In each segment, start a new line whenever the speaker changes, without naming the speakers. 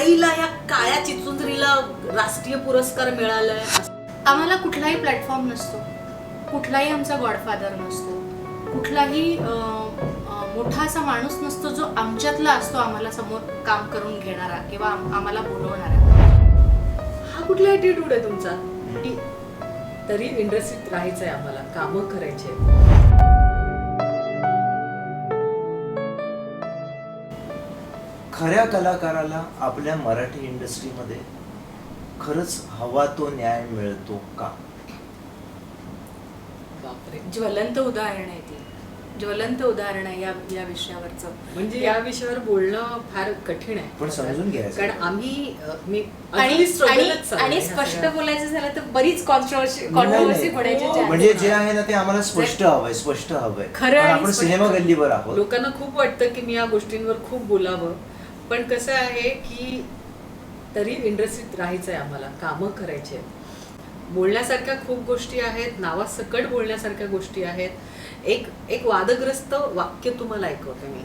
काळीला या काळ्या चिचुंदरीला राष्ट्रीय पुरस्कार मिळालाय.
आम्हाला कुठलाही प्लॅटफॉर्म नसतो. कुठलाही आमचा गॉडफादर नसतो. कुठलाही मोठा असा माणूस नसतो जो आमच्यातला असतो आम्हाला समोर काम करून घेणारा किंवा आम- आम्हाला बोलवणारा.
हा कुठला ॲटिट्यूड आहे तुमचा? की तरी इंडस्ट्रीत राहायचंय आम्हाला. कामं करायचे
खऱ्या कलाकाराला आपल्या मराठी इंडस्ट्रीमध्ये खरंच हवा तो न्याय मिळतो का
बापरे
ज्वलंत उदाहरण आहे ती ज्वलंत उदाहरण आहे या या विषयावरचं
म्हणजे या विषयावर बोलणं फार कठीण आहे
पण समजून घ्यायचं.
कारण आम्ही अ, मी
आणि
अगदी struggle
आणि-
च चालू
आणि
आहे ह्या
स्पष्ट. बोलायचं झालं तर बरीच कॉन्ट्रोवर्सी कॉन्ट्रोवर्सी. पडायची
हो,
म्हणजे. जे आहे ना ते आम्हाला स्पष्ट हवंय स्पष्ट हवंय
खरं
पण
आणि
आपण
स्पष्ट.
सिनेमा गल्लीवर आहोत
लोकांना खूप वाटतं की मी या गोष्टींवर खूप बोलावं पण कसं आहे की तरी इंडस्ट्रीत राहायचं आहे आम्हाला कामं करायची आहेत. बोलण्यासारख्या खूप गोष्टी आहेत नावासकट बोलण्यासारख्या गोष्टी आहेत. एक एक वादग्रस्त वाक्य तुम्हाला ऐकवते मी.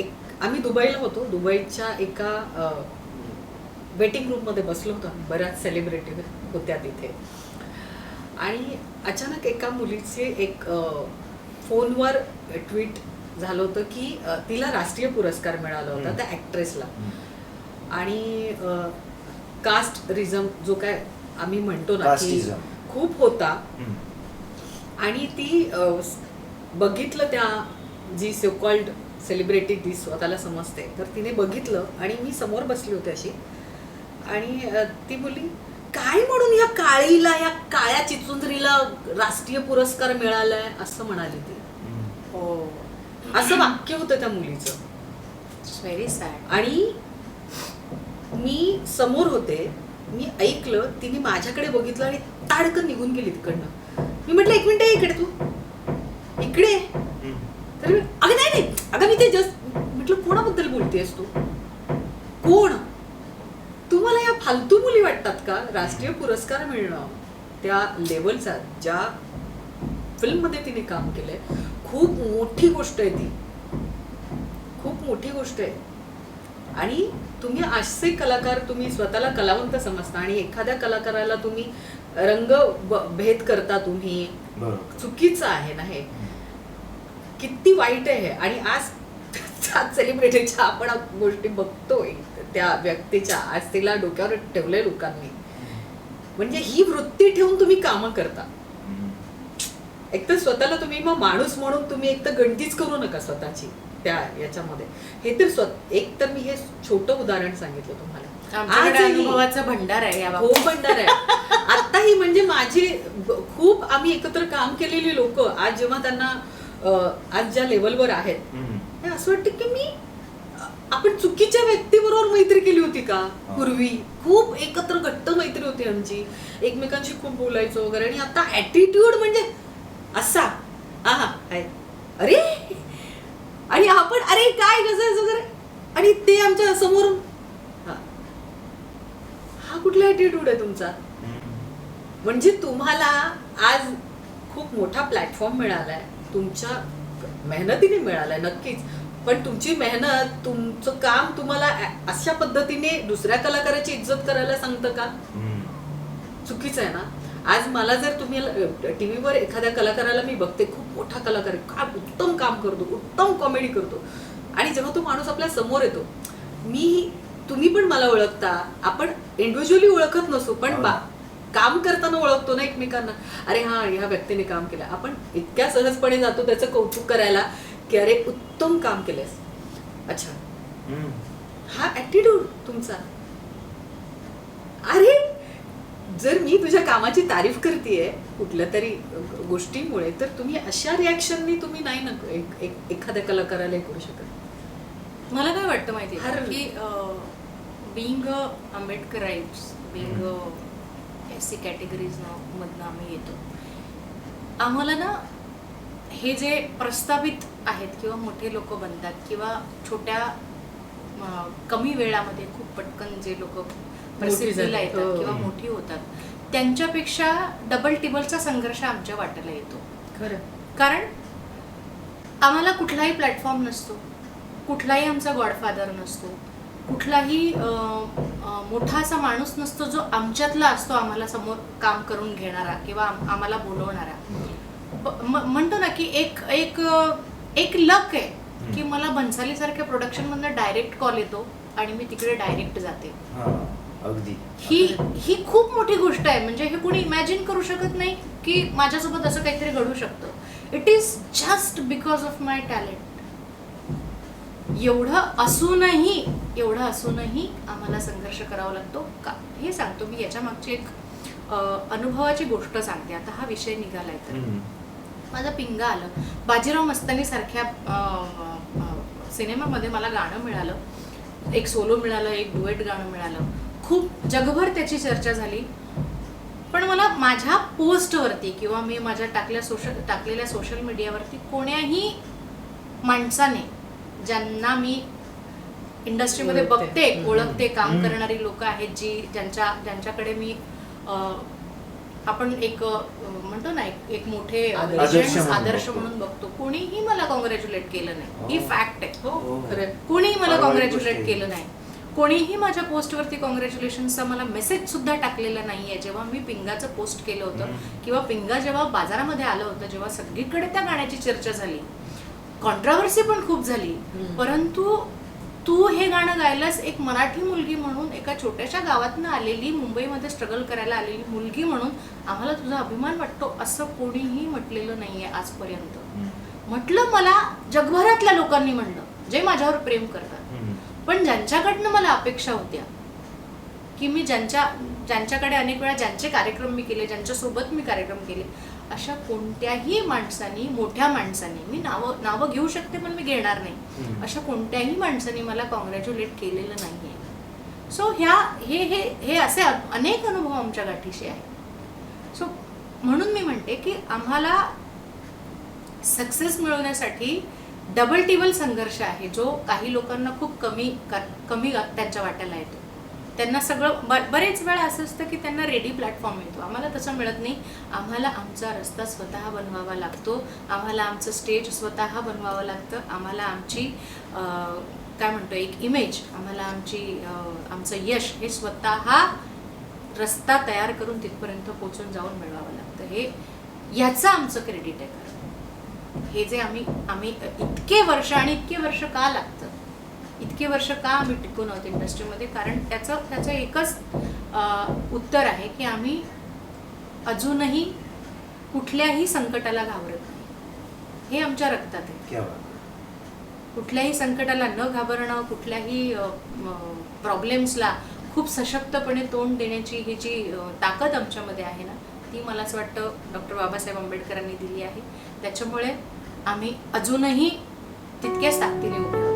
एक आम्ही दुबईला होतो दुबईच्या एका वेटिंग रूममध्ये बसलो होतो आम्ही बऱ्याच सेलिब्रिटी होत्या तिथे. आणि अचानक एका मुलीचे एक फोनवर ट्विट झालं होतं की तिला राष्ट्रीय पुरस्कार मिळाला होता. त्या ॲक्ट्रेसला. आणि कास्ट रिझम जो काय आम्ही म्हणतो ना की. खूप होता. आणि ती बघितलं त्या जी सो कॉल्ड सेलिब्रिटी ती स्वतःला समजते तर तिने बघितलं आणि मी समोर बसली होते अशी आणि ती बोलली काय म्हणून या काळीला या काळ्या चिचुंदरीला राष्ट्रीय पुरस्कार मिळालाय असं म्हणाली ती.
हो
असं वाक्य होतं त्या मुलीचं.
व्हेरी सॅड
आणि मी समोर होते मी ऐकलं तिने माझ्याकडे बघितलं आणि ताडकन निघून गेली तिकडनं. मी म्हटलं एक मिनिट इकडे तू. इकडे ये."
हम्म.
तर मी अगं नाही नाही. अगं मी ते जस्ट म्हटलं कोणाबद्दल बोलतेस तू? कोण? तुम्हाला या फालतू मुली वाटतात का? राष्ट्रीय पुरस्कार मिळणं. त्या लेवलचा ज्या फिल्ममध्ये तिने काम केलंय खूप मोठी गोष्ट आहे ती. खूप मोठी गोष्ट आहे. आणि तुम्ही असे कलाकार तुम्ही स्वतःला कलावंत समजता आणि एखाद्या कलाकाराला तुम्ही रंग भेद करता तुम्ही. चुकीचं आहे ना हे. किती वाईट आहे आणि आज त्या सेलिब्रिटीच्या आपण गोष्टी बघतोय. त्या व्यक्तीच्या आज तिला डोक्यावर ठेवलंय लोकांनी. म्हणजे ही वृत्ती ठेवून तुम्ही कामं करता. एक तर स्वतःला तुम्ही मग माणूस म्हणून तुम्ही एक तर गणतीच करू नका स्वतःची त्या याच्यामध्ये. हे तर स्व- एक तर मी हे छोटं उदाहरण सांगितलं तुम्हाला.
अनुभवाचा भंडार आहे या
हो भंडार आहे. आताही म्हणजे माझे खूप आम्ही एकत्र काम केलेली लोक आज जेव्हा त्यांना आज ज्या लेवलवर आहेत. हे असं वाटतं की मी आपण चुकीच्या व्यक्तीबरोबर मैत्री केली होती का. पूर्वी? खूप एकत्र घट्ट मैत्री होती आमची. एकमेकांशी खूप बोलायचो वगैरे. आणि आता ऍटिट्यूड म्हणजे असा. आहा हाय अरे! आणि आपण अरे काय गजर वगैरे? आणि ते आमच्या समोरून. हा. कुठला ॲटिट्यूड आहे तुमचा? म्हणजे तुम्हाला आज खूप मोठा प्लॅटफॉर्म मिळालाय. तुमच्या मेहनतीने मिळालाय नक्कीच. पण तुमची मेहनत तुमचं काम तुम्हाला अशा पद्धतीने दुसऱ्या कलाकाराची इज्जत करायला सांगतं का? चुकीचं आहे ना? आज मला जर तुम्ही टीव्हीवर एखाद्या कलाकाराला मी बघते खूप मोठा कलाकार आहे काय उत्तम काम करतो उत्तम कॉमेडी करतो. आणि जेव्हा तो माणूस आपल्यासमोर येतो मी तुम्ही पण मला ओळखता आपण इंडिव्हिज्युअली ओळखत नसू पण बा काम करताना ओळखतो ना एकमेकांना. अरे हा ह्या व्यक्तीने काम केलं. आपण इतक्या सहजपणे जातो त्याचं कौतुक करायला की अरे उत्तम काम केलंयस. अच्छा. हा ऍटिट्यूड तुमचा. अरे जर मी तुझ्या कामाची तारीफ करतेय कुठल्या तरी गोष्टीमुळे तर तुम्ही अशा रिॲक्शननी तुम्ही नाही ना एखाद्या कलाकाराला करू शकत.
मला काय वाटतं माहिती की? Being Ambedkarites being S C categories मधनं आम्ही येतो. आम्हाला ना हे जे प्रस्तावित आहेत किंवा मोठे लोक बनतात किंवा छोट्या कमी वेळामध्ये खूप पटकन जे लोक प्रसिद्धीला. येतात
हो.
किंवा मोठी होतात. त्यांच्यापेक्षा डबल टिबलचा संघर्ष आमच्या वाट्याला येतो.
खरं.
कारण आम्हाला कुठलाही प्लॅटफॉर्म नसतो. कुठलाही आमचा गॉडफादर नसतो. कुठलाही मोठा असा माणूस नसतो जो आमच्यातला असतो आम्हाला समोर काम करून घेणारा किंवा आम- आम्हाला बोलवणारा. म्हणतो ना की एक एक एक लक आहे की मला भन्साली सारख्या प्रोडक्शन मधनं डायरेक्ट कॉल येतो आणि मी तिकडे डायरेक्ट जाते.
अगदी.
ही ही खूप मोठी गोष्ट आहे. म्हणजे हे कोणी इमॅजिन करू शकत नाही की माझ्यासोबत असं काहीतरी घडू शकतं. It is just because of my talent एवढं असूनही एवढं असूनही आम्हाला संघर्ष करावा लागतो का? हे सांगतो मी. याच्या मागची एक अनुभवाची गोष्ट सांगते. आता हा विषय निघालाय तर. माझा पिंगा आलं. बाजीराव मस्तानी सारख्या सिनेमामध्ये मला गाणं मिळालं. एक सोलो मिळालं एक डुएट गाणं मिळालं. खूप जगभर त्याची चर्चा झाली पण मला माझ्या पोस्टवरती किंवा मी माझ्या टाकल्या सोशल टाकलेल्या सोशल मीडियावरती कोण्याही माणसाने ज्यांना मी इंडस्ट्रीमध्ये. बघते. ओळखते काम. करणारी लोक आहेत जी ज्यांच्या ज्यांच्याकडे मी आपण एक म्हणतो ना एक एक मोठे
आदर्श
म्हणून बघतो.
कोणीही मला कॉंग्रॅच्युलेट केलं नाही ही
हो.
फॅक्ट आहे
हो
हो.
कोणीही मला कॉंग्रॅच्युलेट केलं नाही कोणीही माझ्या पोस्टवरती कॉंग्रॅच्युलेशनचा मला मेसेज सुद्धा टाकलेला नाहीये जेव्हा मी पिंगाचं पोस्ट केलं होतं. किंवा पिंगा जेव्हा बाजारामध्ये आलं होतं जेव्हा सगळीकडे त्या गाण्याची चर्चा झाली कॉन्ट्राव्हर्सी पण खूप झाली. परंतु तू हे गाणं गायलास एक मराठी मुलगी म्हणून एका छोट्याशा गावातनं आलेली मुंबईमध्ये स्ट्रगल करायला आलेली मुलगी म्हणून आम्हाला तुझा अभिमान वाटतो असं कोणीही म्हटलेलं नाहीये आजपर्यंत
हम्म.
म्हटलं मला जगभरातल्या लोकांनी म्हणलं जे माझ्यावर प्रेम करतात. पण ज्यांच्याकडनं मला अपेक्षा होत्या की मी ज्यांच्या ज्यांच्याकडे अनेक वेळा ज्यांचे कार्यक्रम मी केले ज्यांच्यासोबत मी कार्यक्रम केले अशा कोणत्याही माणसानी मोठ्या माणसानी मी नावं नावं घेऊ शकते पण मी घेणार नाही. अशा कोणत्याही माणसाने मला कॉंग्रॅच्युलेट केलेलं नाही आहे सो ह्या हे हे हे असे अनेक अनुभव आमच्या गाठीशी आहे सो म्हणून मी म्हणते की आम्हाला सक्सेस मिळवण्यासाठी डबल टिबल संघर्ष आहे जो काही लोकांना खूप कमी क- कमी त्यांच्या वाट्याला येतो. त्यांना सगळं ब- बरेच वेळा असं असतं की त्यांना रेडी प्लॅटफॉर्म मिळतो आम्हाला तसं मिळत नाही. आम्हाला आमचा रस्ता स्वतः बनवावा लागतो. आम्हाला आमचं स्टेज स्वतः बनवावं लागतं. आम्हाला आमची काय म्हणतो एक इमेज आम्हाला आमची आमचं यश हे स्वतः रस्ता तयार करून तिथपर्यंत पोचून जाऊन मिळवावं लागतं. हे याचं आमचं क्रेडिट आहे खरं हे जे आम्ही आम्ही इतके वर्ष आणि इतके वर्ष का लागतं? इतके वर्ष का आम्ही टिकून आहोत इंडस्ट्रीमध्ये? कारण त्याचं त्याचं एकच उत्तर आहे की आम्ही अजूनही कुठल्याही संकटाला घाबरत नाही. हे आमच्या रक्तात आहे. कुठल्याही संकटाला न घाबरणं कुठल्याही प्रॉब्लेम्सला खूप सशक्तपणे तोंड देण्याची ही जी ताकद आमच्यामध्ये आहे ना ती मला असं वाटतं डॉक्टर बाबासाहेब आंबेडकरांनी दिली आहे त्याच्यामुळे आम्ही अजूनही तितक्याच ताकदीने उभे आहोत.